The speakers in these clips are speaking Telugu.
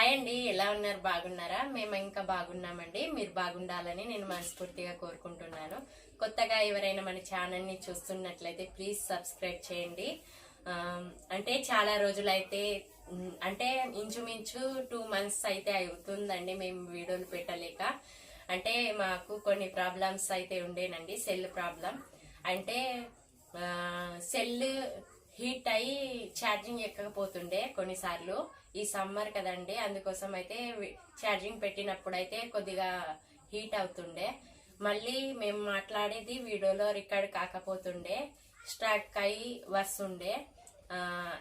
హాయ్ అండి ఎలా ఉన్నారు? బాగున్నారా? మేము ఇంకా బాగున్నామండి. మీరు బాగుండాలని నేను మనస్ఫూర్తిగా కోరుకుంటున్నాను. కొత్తగా ఎవరైనా మన ఛానల్ని చూస్తున్నట్లయితే ప్లీజ్ సబ్స్క్రైబ్ చేయండి. అంటే చాలా రోజులైతే అంటే ఇంచుమించు టూ మంత్స్ అయితే అవుతుందండి మేము వీడియోలు పెట్టలేక. అంటే మాకు కొన్ని ప్రాబ్లమ్స్ అయితే ఉండేనండి సెల్ ప్రాబ్లం. అంటే సెల్ హీట్ అయ్యి ఛార్జింగ్ ఎక్కకపోతుండే కొన్నిసార్లు. ఈ సమ్మర్ కదండి అందుకోసం అయితే ఛార్జింగ్ పెట్టినప్పుడు అయితే కొద్దిగా హీట్ అవుతుండే. మళ్ళీ మేము మాట్లాడేది వీడియోలో రికార్డ్ కాకపోతుండే స్ట్రాక్ అయి వస్తుండే.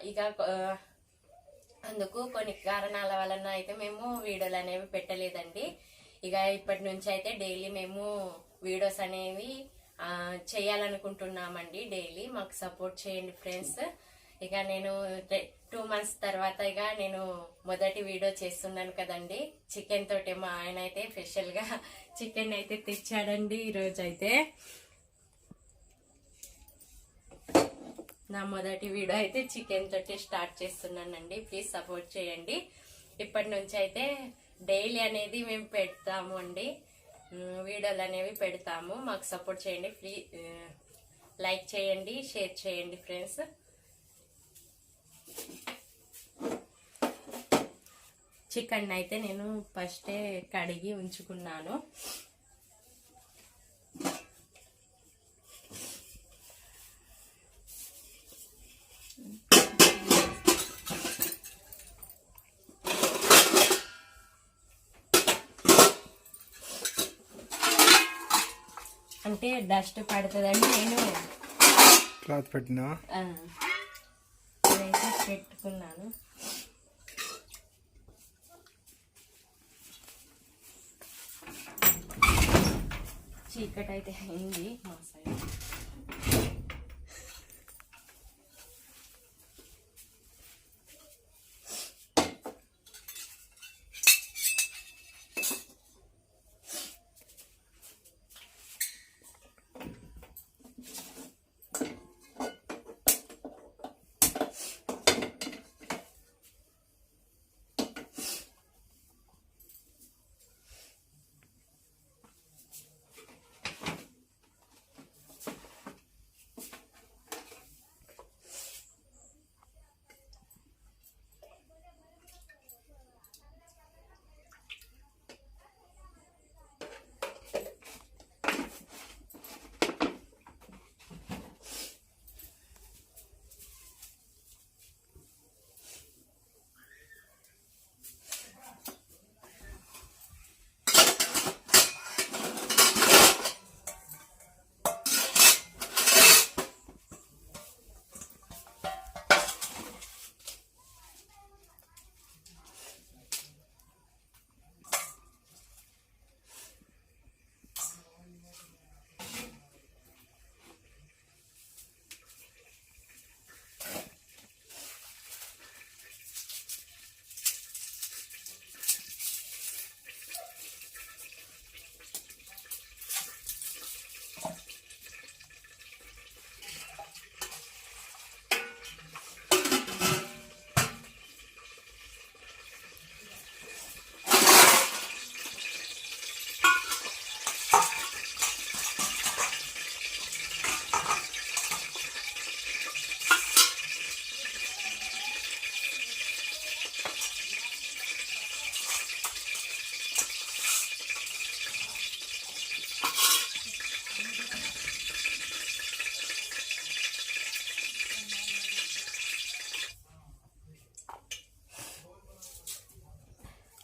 ఇక అందుకు కొన్ని కారణాల వలన అయితే మేము వీడియోలు అనేవి పెట్టలేదండి. ఇక ఇప్పటి నుంచి అయితే డైలీ మేము వీడియోస్ అనేవి చేయాలనుకుంటున్నామండి డైలీ. మాకు సపోర్ట్ చేయండి ఫ్రెండ్స్. ఇక నేను టూ మంత్స్ తర్వాత ఇక నేను మొదటి వీడియో చేస్తున్నాను కదండి. చికెన్ తోటి మా ఆయన అయితే స్పెషల్గా చికెన్ అయితే తెచ్చాడండి ఈరోజు అయితే నా మొదటి వీడియో అయితే చికెన్ తోటి స్టార్ట్ చేస్తున్నానండి. ప్లీజ్ సపోర్ట్ చేయండి. ఇప్పటి నుంచి అయితే డైలీ అనేది మేము పెడతాము అండి. వీడియోలు అనేవి పెడతాము. మాకు సపోర్ట్ చేయండి. ఫ్రీ లైక్ చేయండి షేర్ చేయండి ఫ్రెండ్స్. చికెన్ అయితే నేను ఫస్టే కడిగి ఉంచుకున్నాను. అంటే డస్ట్ పడుతుందండి నేను క్లాత్ పెట్టినా? పెట్టుకున్నాను. చీకటి అయితే అయింది మా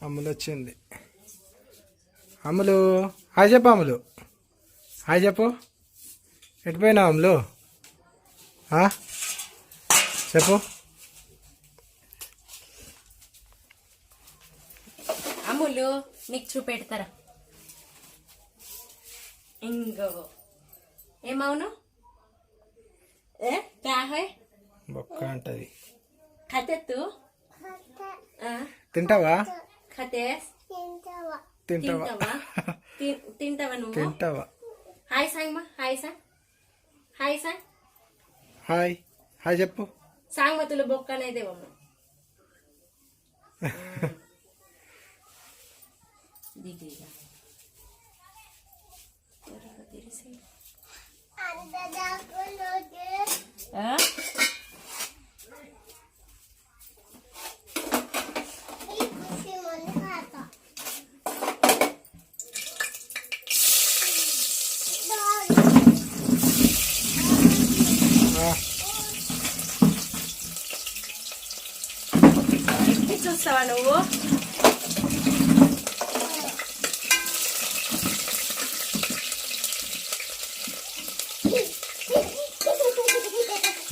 అమ్ములు వచ్చింది. అమ్ములు హాయ్ చెప్పు అమ్ములు హాయ్ చెప్పు. ఎటుపోయినావు అమ్ములు? చెప్పు. అమ్ములు నీకు చూపెడతారా? ఇంకో ఏమవును? ఏ? క్యా హై బొక్క అంటది. ఖతే తు ఆ, తింటావా? ఖతేస్ తింటావా? తింటావా? నువ్వు? తింటావా? హాయ్ సాంగ్ మా hi song hi song hi. Hi చెప్పు. సాంగ్ మతులు బొక్క అనేది ఇవ్వమ్మ దిగి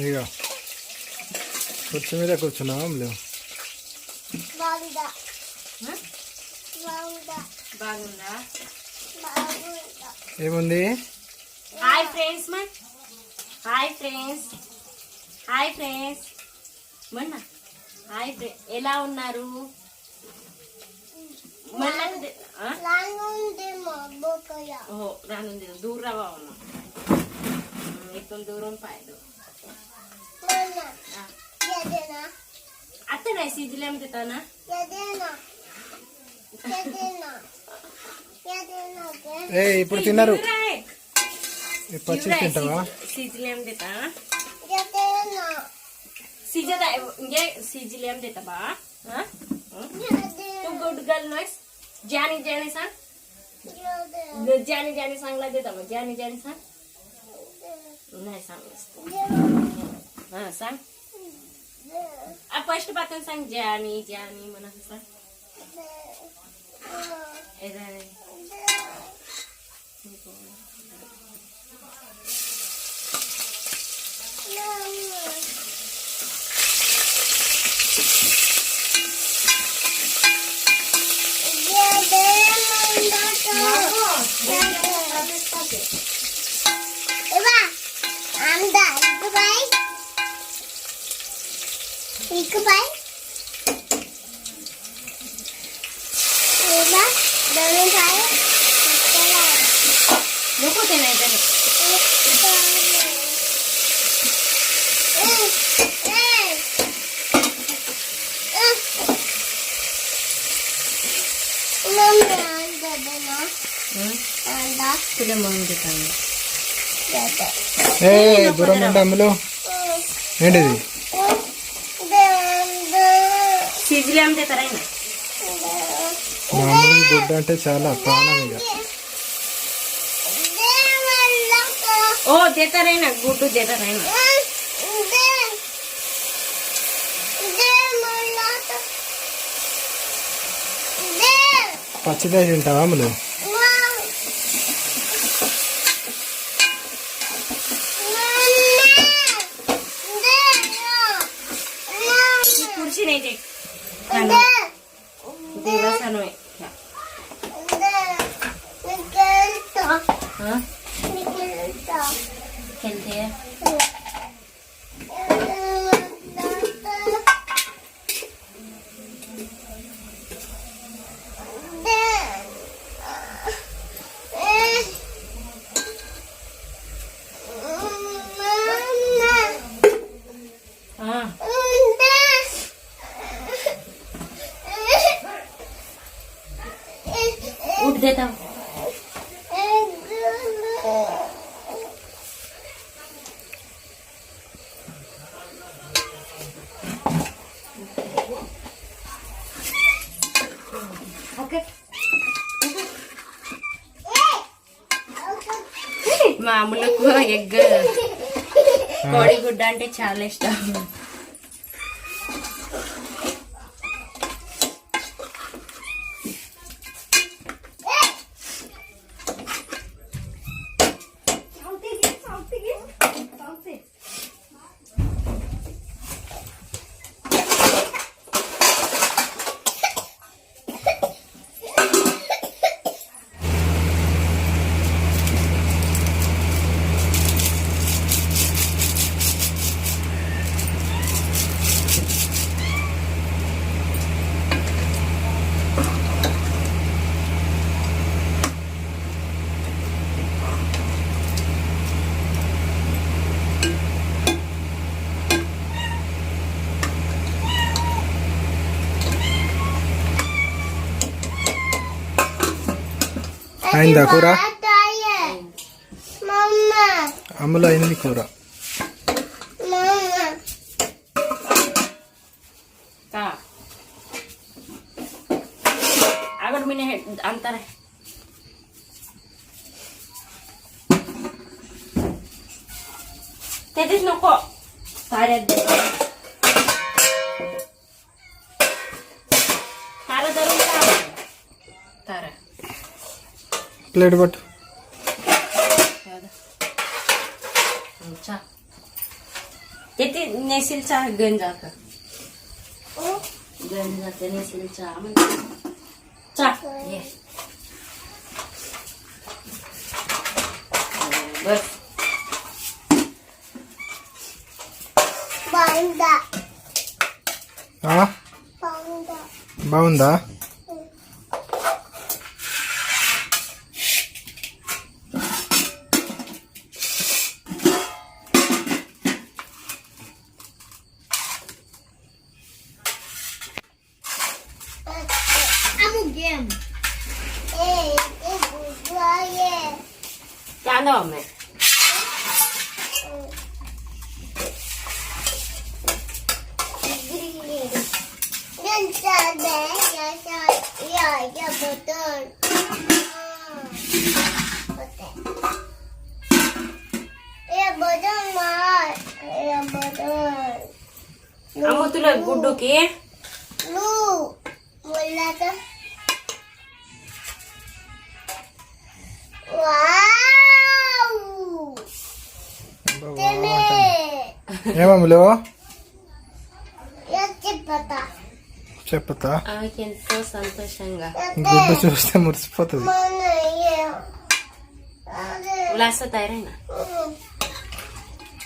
ఇక కుర్చీ మీద కూర్చున్నావా లేవు? బాగుందా? ఏముంది? హాయ్ ఫ్రెండ్స్ మా. హాయ్ ఫ్రెండ్స్ హాయ్ ఫ్రెండ్స్ మొన్న. హాయ్ ఫ్రెండ్ ఎలా ఉన్నారు? రానుంది. దూరవా ఉన్నా. ఇక్కడ దూరం పాయదు. అత్తనే సిజిలేం తితానా ఏ ఇప్పుడు తిన్నారు ఇప్పుడు వచ్చి తింటావా సిజిలేం తితా సిజదా ఇంకే సిజిలేం తితా బా तू गुड गर्ल नॉइस जानी जानी सांग जानी जानी सांगला देता मग जानी जानी सांग नाही सांगलंस हा सांग फर्स्ट पासून सांग जानी जानी म्हणा सांग ए Goodbye. Diba? Dami tayo. Lukutin na ito. ఏ దూరం ఉంటాములో ఏంటిది ఫిజ్లీ అంటే గుడ్డ అంటే చాలా ప్రాణం ఓ జతరైన గుడ్డు జతరైన పచ్చిదే తింటావా మళ్ళీ అమ్ములకు ఎగ్. కోడిగుడ్డ అంటే చాలా ఇష్టం. అయిందా కూర అమలు mama, కూర అంతరే Tetes no ko. Para. Plate పట్టు चा किती नेसील चहा गंजाचा गंजाचा नेसील चहा म्हणजे चा ये बस బాగుందా ఆ? బాగుందా Kamu tuh lagi guduk ya? Lu, mulai kan? Wow! Cemek! Ya, Mamu Lu? Ya, cepetan. చెప్పతా ఆమెకి ఎంతో సంతోషంగా గుడ్డ చూస్తే మురిసిపోతుంది ఉల్లాస mana?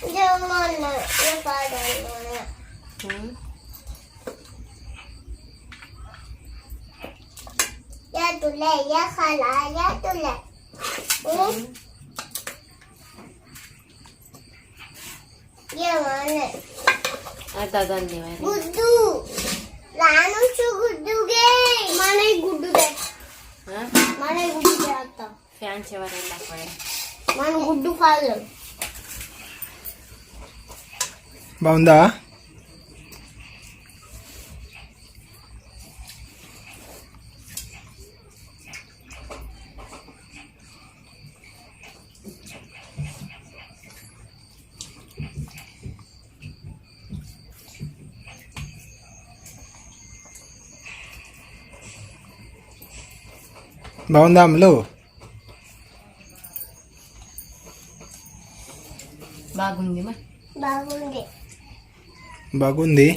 Ya mana? ya mana? ya tule. Hmm? Ya mana? Ada ganti mana? Budu. రానుచ్చు గుడ్డుగే మన గుడ్డుదే. మన గుడ్డు చేస్తాం ఫ్యాన్స్ ఎవరైనా మన గుడ్డు కాదు. బాగుందా? బాగుందా అమ్ములు బాగుంది. మా బాగుంది.